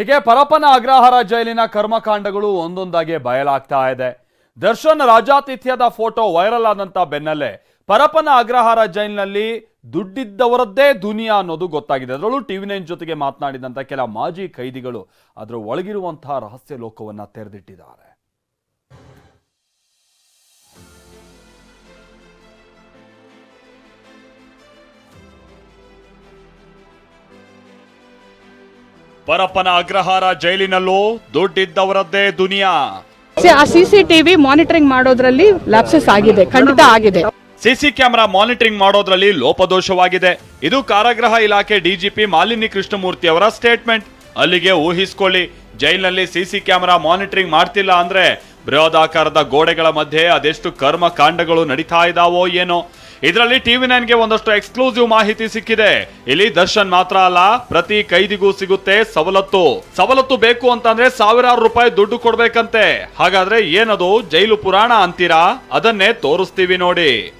ಹೀಗೆ ಪರಪ್ಪನ ಅಗ್ರಹಾರ ಜೈಲಿನ ಕರ್ಮಕಾಂಡಗಳು ಒಂದೊಂದಾಗಿ ಬಯಲಾಗ್ತಾ ಇದೆ. ದರ್ಶನ್ ರಾಜಾತಿಥ್ಯದ ಫೋಟೋ ವೈರಲ್ ಆದಂತ ಬೆನ್ನಲ್ಲೇ ಪರಪ್ಪನ ಅಗ್ರಹಾರ ಜೈಲಿನಲ್ಲಿ ದುಡ್ಡಿದ್ದವರದ್ದೇ ದುನಿಯಾ ಅನ್ನೋದು ಗೊತ್ತಾಗಿದೆ. ಅದರಲ್ಲೂ ಟಿವಿ ನೈನ್ ಜೊತೆಗೆ ಮಾತನಾಡಿದಂತ ಕೆಲ ಮಾಜಿ ಕೈದಿಗಳು ಅದರ ಒಳಗಿರುವಂತಹ ರಹಸ್ಯ ಲೋಕವನ್ನ ತೆರೆದಿಟ್ಟಿದ್ದಾರೆ. ಪರಪ್ಪನ ಅಗ್ರಹಾರ ಜೈಲಿನಲ್ಲೂ ದುಡ್ಡಿದ್ದವರದ್ದೇ ದುನಿಯಾ. ಸಿಸಿ ಟಿವಿ ಮಾನಿಟರಿಂಗ್ ಮಾಡೋದ್ರಲ್ಲಿ ಲ್ಯಾಪ್ಸಸ್ ಆಗಿದೆ ಖಂಡಿತ ಆಗಿದೆ. ಸಿಸಿ ಕ್ಯಾಮೆರಾ ಮಾನಿಟರಿಂಗ್ ಮಾಡೋದ್ರಲ್ಲಿ ಲೋಪದೋಷವಾಗಿದೆ. ಇದು ಕಾರಾಗೃಹ ಇಲಾಖೆ ಡಿಜಿಪಿ ಮಾಲಿನಿ ಕೃಷ್ಣಮೂರ್ತಿ ಅವರ ಸ್ಟೇಟ್ಮೆಂಟ್ ಅಲ್ಲಿಗೆ ಊಹಿಸಿಕೊಳ್ಳಿ ಜೈಲಿನಲ್ಲಿ ಸಿಸಿ ಕ್ಯಾಮೆರಾ ಮಾನಿಟರಿಂಗ್ ಮಾಡ್ತಿಲ್ಲ ಅಂದ್ರೆ ಬೃಹದಾಕಾರದ ಗೋಡೆಗಳ ಮಧ್ಯೆ ಅದೆಷ್ಟು ಕರ್ಮ ಕಾಂಡಗಳು ನಡೀತಾ ಇದಾವೋ ಏನೋ. ಇದರಲ್ಲಿ ಟಿವಿ ನೈನ್ಗೆ ಒಂದಷ್ಟು ಎಕ್ಸ್ಕ್ಲೂಸಿವ್ ಮಾಹಿತಿ ಸಿಕ್ಕಿದೆ. ಇಲ್ಲಿ ದರ್ಶನ್ ಮಾತ್ರ ಅಲ್ಲ, ಪ್ರತಿ ಕೈದಿಗೂ ಸಿಗುತ್ತೆ ಸವಲತ್ತು. ಸವಲತ್ತು ಬೇಕು ಅಂತಂದ್ರೆ ಸಾವಿರಾರು ರೂಪಾಯಿ ದುಡ್ಡು ಕೊಡ್ಬೇಕಂತೆ. ಹಾಗಾದ್ರೆ ಏನದು ಜೈಲು ಪುರಾಣ ಅಂತೀರಾ? ಅದನ್ನೇ ತೋರಿಸ್ತೀವಿ ನೋಡಿ.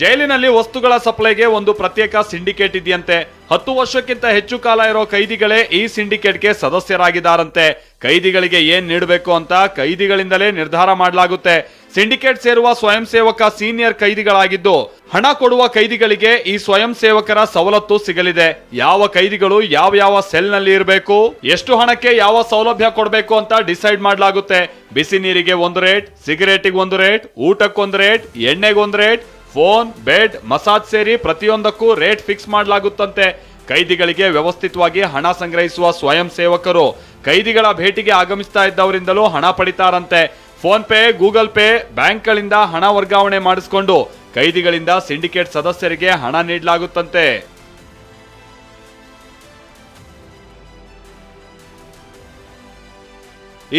ಜೈಲಿನಲ್ಲಿ ವಸ್ತುಗಳ ಸಪ್ಲೈಗೆ ಒಂದು ಪ್ರತ್ಯೇಕ ಸಿಂಡಿಕೇಟ್ ಇದೆಯಂತೆ. ಹತ್ತು ವರ್ಷಕ್ಕಿಂತ ಹೆಚ್ಚು ಕಾಲ ಇರೋ ಕೈದಿಗಳೇ ಈ ಸಿಂಡಿಕೇಟ್ಗೆ ಸದಸ್ಯರಾಗಿದ್ದಾರಂತೆ. ಕೈದಿಗಳಿಗೆ ಏನ್ ನೀಡಬೇಕು ಅಂತ ಕೈದಿಗಳಿಂದಲೇ ನಿರ್ಧಾರ ಮಾಡಲಾಗುತ್ತೆ. ಸಿಂಡಿಕೇಟ್ ಸೇರುವ ಸ್ವಯಂ ಸೇವಕ ಸೀನಿಯರ್ ಕೈದಿಗಳಾಗಿದ್ದು, ಹಣ ಕೊಡುವ ಕೈದಿಗಳಿಗೆ ಈ ಸ್ವಯಂ ಸೇವಕರ ಸವಲತ್ತು ಸಿಗಲಿದೆ. ಯಾವ ಕೈದಿಗಳು ಯಾವ ಯಾವ ಸೆಲ್ನಲ್ಲಿ ಇರಬೇಕು, ಎಷ್ಟು ಹಣಕ್ಕೆ ಯಾವ ಸೌಲಭ್ಯ ಕೊಡಬೇಕು ಅಂತ ಡಿಸೈಡ್ ಮಾಡಲಾಗುತ್ತೆ. ಬಿಸಿ ನೀರಿಗೆ ಒಂದು ರೇಟ್, ಸಿಗರೇಟಿಗೆ ಒಂದು ರೇಟ್, ಊಟಕ್ಕೊಂದು ರೇಟ್ ಎಣ್ಣೆಗೊಂದು ರೇಟ್ ಫೋನ್, ಬೆಡ್, ಮಸಾಜ್ ಸೇರಿ ಪ್ರತಿಯೊಂದಕ್ಕೂ ರೇಟ್ ಫಿಕ್ಸ್ ಮಾಡಲಾಗುತ್ತಂತೆ. ಕೈದಿಗಳಿಗೆ ವ್ಯವಸ್ಥಿತವಾಗಿ ಹಣ ಸಂಗ್ರಹಿಸುವ ಸ್ವಯಂ ಸೇವಕರು ಕೈದಿಗಳ ಭೇಟಿಗೆ ಆಗಮಿಸ್ತಾ ಇದ್ದವರಿಂದಲೂ ಹಣ ಪಡಿತಾರಂತೆ. ಫೋನ್ ಪೇ, ಗೂಗಲ್ ಪೇ, ಬ್ಯಾಂಕ್ಗಳಿಂದ ಹಣ ವರ್ಗಾವಣೆ ಮಾಡಿಸಿಕೊಂಡು ಕೈದಿಗಳಿಂದ ಸಿಂಡಿಕೇಟ್ ಸದಸ್ಯರಿಗೆ ಹಣ ನೀಡಲಾಗುತ್ತಂತೆ.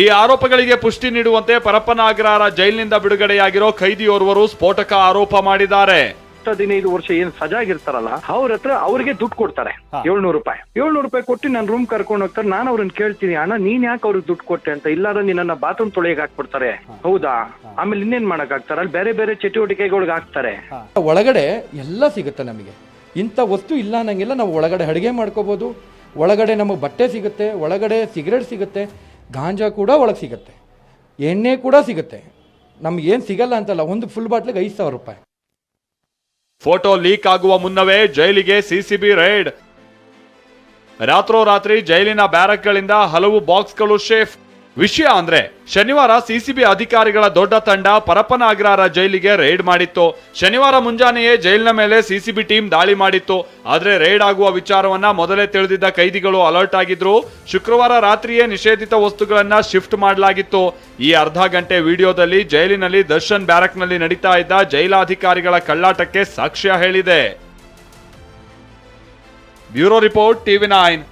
ಈ ಆರೋಪಗಳಿಗೆ ಪುಷ್ಟಿ ನೀಡುವಂತೆ ಪರಪ್ಪನ ಅಗ್ರಹಾರ ಜೈಲಿನಿಂದ ಬಿಡುಗಡೆಯಾಗಿರೋ ಖೈದಿಯೋರ್ವರು ಸ್ಫೋಟಕ ಆರೋಪ ಮಾಡಿದ್ದಾರೆ. ಹದಿನೈದು ವರ್ಷ ಏನ್ ಸಜಾಗಿರ್ತಾರಲ್ಲ ಅವ್ರ ಹತ್ರ ಅವ್ರಿಗೆ ದುಡ್ಡು ಕೊಡ್ತಾರೆ. ಏಳ್ನೂರು ರೂಪಾಯಿ. ಏಳ್ನೂರು ರೂಪಾಯಿ ಕೊಟ್ಟು ನಾನು ರೂಮ್ ಕರ್ಕೊಂಡು ಹೋಗ್ತಾರೆ ನಾನು ಅವ್ರನ್ನ ಕೇಳ್ತೀನಿ ಅಣ್ಣ ನೀನ್ ಯಾಕೆ ಅವ್ರಿಗೆ ದುಡ್ಡು ಕೊಟ್ಟೆ ಅಂತ? ಇಲ್ಲಾರ ನಿನ್ನ ಬಾತ್ರೂಮ್ ತೊಳೆಯಕ್ ಹಾಕ್ಬಿಡ್ತಾರೆ. ಹೌದಾ? ಆಮೇಲೆ ಇನ್ನೇನ್ ಮಾಡಕ್ ಆಗ್ತಾರೆ ಅಲ್ಲಿ ಬೇರೆ ಬೇರೆ ಚಟುವಟಿಕೆಗಳಿಗೆ ಹಾಕ್ತಾರೆ. ಒಳಗಡೆ ಎಲ್ಲ ಸಿಗುತ್ತೆ ನಮಗೆ. ಇಂಥ ವಸ್ತು ಇಲ್ಲ ಅನ್ನಂಗಿಲ್ಲ ನಾವು ಒಳಗಡೆ ಅಡುಗೆ ಮಾಡ್ಕೋಬಹುದು ಒಳಗಡೆ ನಮಗೆ ಬಟ್ಟೆ ಸಿಗುತ್ತೆ ಒಳಗಡೆ ಸಿಗರೇಟ್ ಸಿಗುತ್ತೆ. ಗಾಂಜಾ ಕೂಡ ಒಳಗೆ ಸಿಗುತ್ತೆ. ಎಣ್ಣೆ ಕೂಡ ಸಿಗುತ್ತೆ. ನಮ್ಗೇನು ಸಿಗಲ್ಲ ಅಂತಲ್ಲ, ಒಂದು ಫುಲ್ ಬಾಟ್ಲಿಗೆ ಐದು ಸಾವಿರ ರೂಪಾಯಿ. ಫೋಟೋ ಲೀಕ್ ಆಗುವ ಮುನ್ನವೇ ಜೈಲಿಗೆ ಸಿಸಿಬಿ ರೈಡ್ ರಾತ್ರೋರಾತ್ರಿ ಜೈಲಿನ ಬ್ಯಾರಕ್ಗಳಿಂದ ಹಲವು ಬಾಕ್ಸ್ಗಳು ಶೇಫ್ ವಿಷಯ ಅಂದ್ರೆ ಶನಿವಾರ ಸಿಸಿಬಿ ಅಧಿಕಾರಿಗಳ ದೊಡ್ಡ ತಂಡ ಪರಪ್ಪನ ಜೈಲಿಗೆ ರೈಡ್ ಮಾಡಿತ್ತು. ಶನಿವಾರ ಮುಂಜಾನೆಯೇ ಜೈಲಿನ ಮೇಲೆ ಸಿಸಿಬಿ ಟೀಮ್ ದಾಳಿ ಮಾಡಿತ್ತು. ಆದ್ರೆ ರೈಡ್ ಆಗುವ ವಿಚಾರವನ್ನ ಮೊದಲೇ ತಿಳಿದಿದ್ದ ಕೈದಿಗಳು ಅಲರ್ಟ್ ಆಗಿದ್ರು. ಶುಕ್ರವಾರ ರಾತ್ರಿಯೇ ನಿಷೇಧಿತ ವಸ್ತುಗಳನ್ನ ಶಿಫ್ಟ್ ಮಾಡಲಾಗಿತ್ತು. ಈ ಅರ್ಧ ಗಂಟೆ ವಿಡಿಯೋದಲ್ಲಿ ಜೈಲಿನಲ್ಲಿ ದರ್ಶನ್ ಬ್ಯಾರಕ್ನಲ್ಲಿ ನಡೀತಾ ಇದ್ದ ಜೈಲಾಧಿಕಾರಿಗಳ ಕಳ್ಳಾಟಕ್ಕೆ ಸಾಕ್ಷ್ಯ ಹೇಳಿದೆ. Bureau report TV nine.